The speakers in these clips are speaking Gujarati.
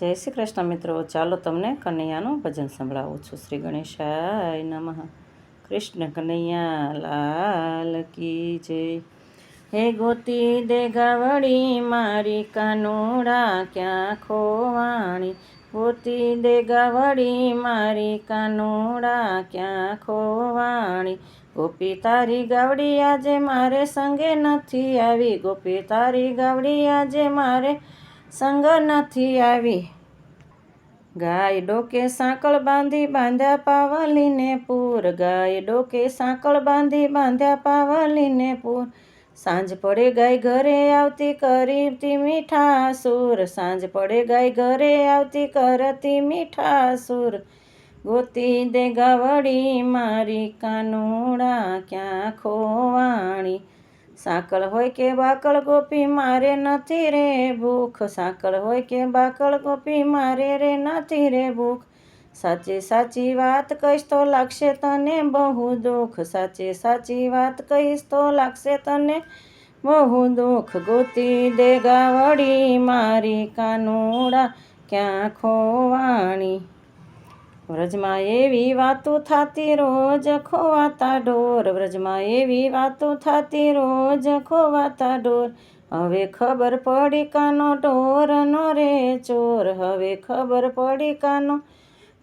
જય શ્રી કૃષ્ણ મિત્રો. ચાલો તમને કનૈયાનું ભજન સંભળાવું છું. શ્રી ગણેશાય નમઃ. કૃષ્ણ કનૈયા, લાલ કી જય. હે ગોતી દે ગાવડી, મારી કાનોડા ક્યાં ખોવાણી? ગોતી દે ગાવડી, મારી કાનોડા ક્યાં ખોવાણી? ગોપી તારી ગાવડી આજે મારે સંગે નથી આવી. ગોપી તારી ગાવડી આજે મારે સંગ નથી આવી. ગાય ડોકે સાંકળ બાંધી બાંધ્યા પાવલીને પૂર. ગાય ડોકે સાંકળ બાંધી બાંધ્યા પાવલીને પૂર. સાંજ પડે ગાય ઘરે આવતી કરતી મીઠા સુર સાંજ પડે ગાય ઘરે આવતી કરતી મીઠા સુર ગોતી દે ગાવડી મારી, કાનુડા ક્યાં ખોવાણી? સાંકળ હોય કે બાકળ, ગોપી મારે નથી રે ભૂખ. સાંકળ હોય કે બાકળ, ગોપી મારે રે નથી રે ભૂખ. સાચી સાચી વાત કહીશ તો લાગશે તને બહુ દુઃખ. સાચી સાચી વાત કહીશ તો લાગશે તને બહુ દુઃખ. ગોતી દેગા વળી મારી કાનુડા, ક્યાં ખોવાણી? વ્રજમાં એવી વાતો થતી રોજ, ખોવાતા ઢોર વ્રજમાં એવી વાતો થતી રોજ, ખોવાતા ઢોર હવે ખબર પડી કાનો ઢોરનો રે ચોર. હવે ખબર પડી કાનો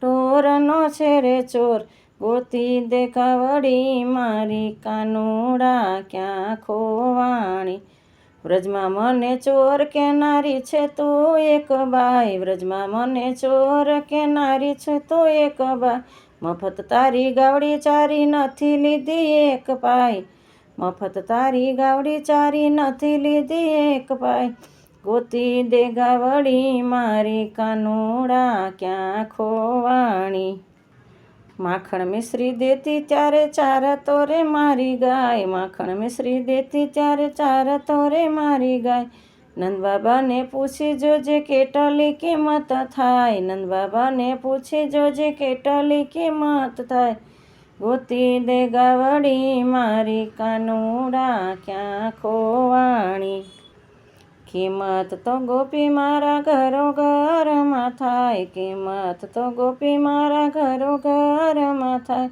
ઢોરનો છે રે ચોર. ગોતી દેખાવડી મારી કાનોડા ક્યાં ખોવાણી? વ્રજમાં મને ચોર કેનારી છે તો એક બાઈ. વ્રજમાં મને ચોર કેનારી છે તો એક બાઈ. મફત તારી ગાવડી ચારી નથી લીધી એક પાઈ. મફત તારી ગાવડી ચારી નથી લીધી એક પાઈ. ગોતી દે ગાવડી મારી કાનુડા ક્યાં ખોવાણી? માખણ મિશ્રી દેતી ત્યારે ચાર તોરે મારી ગાય. માખણ મિશ્રી દેતી ત્યારે ચાર તોરે મારી ગાય. નંદબાબાને પૂછી જોજે કેટલી કિંમત થાય. નંદબાબાને પૂછી જોજે કેટલી કિંમત થાય. ગોતી દે ગાવડી મારી કાનુડા ક્યાં ખોવાણી. કિંમત તો ગોપી મારા ઘરો ઘરમાં થાય. કિંમત તો ગોપી મારા ઘરો ઘરમાં થાય.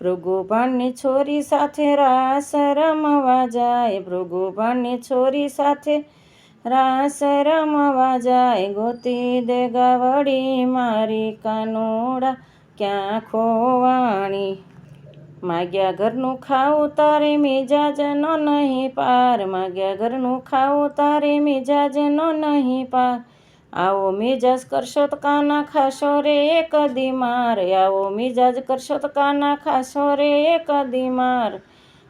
ભૃગુભાનની છોરી સાથે રાસ રમવા જાય. ભૃગુભાનની છોરી સાથે રાસ રમવા જાય. ગોતી દે ગાવડી મારી કાનોડા ક્યાં ખોવાણી. માગ્યા ઘરનું ખાવું તારે મિજાજ નો નહીં પાર. માગ્યા ઘરનું ખાવું તારે મિજાજ નો નહીં પાર. આવો મિજાજ કરશો તો કાના ખાશો રે એક માર. આવો મિજાજ કરશો તો કાના ખાશો રે એક માર.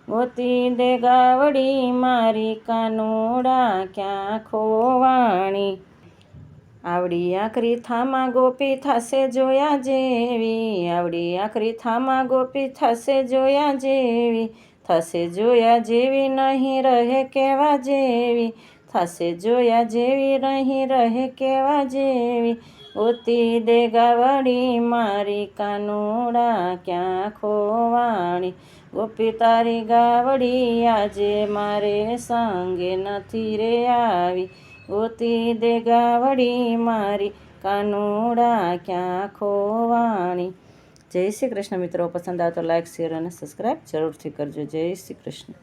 ગોતી દે ગાવડી મારી કાનોડા ક્યાં ખોવાણી? આવડી આખરી થામા ગોપી થશે જોયા જેવી, આવડી આખરી થામા ગોપી થશે જોયા જેવી, થશે જોયા જેવી નહીં રહે કેવા જેવી, થશે જોયા જેવી નહીં રહે કેવા જેવી, ઓતી દે ગાવડી મારી કાનુડા ક્યાં ખોવાણી, ગોપી તારી ગાવડી આજે મારે સંગે નથી રે આવી ગોતી દે ગાવડી મારી, કાનુડા ક્યાં ખોવાણી. જય શ્રી કૃષ્ણ મિત્રો, પસંદ આવતો લાઈક શેર અને સબસ્ક્રાઈબ જરૂરથી કરજો. જય શ્રી કૃષ્ણ.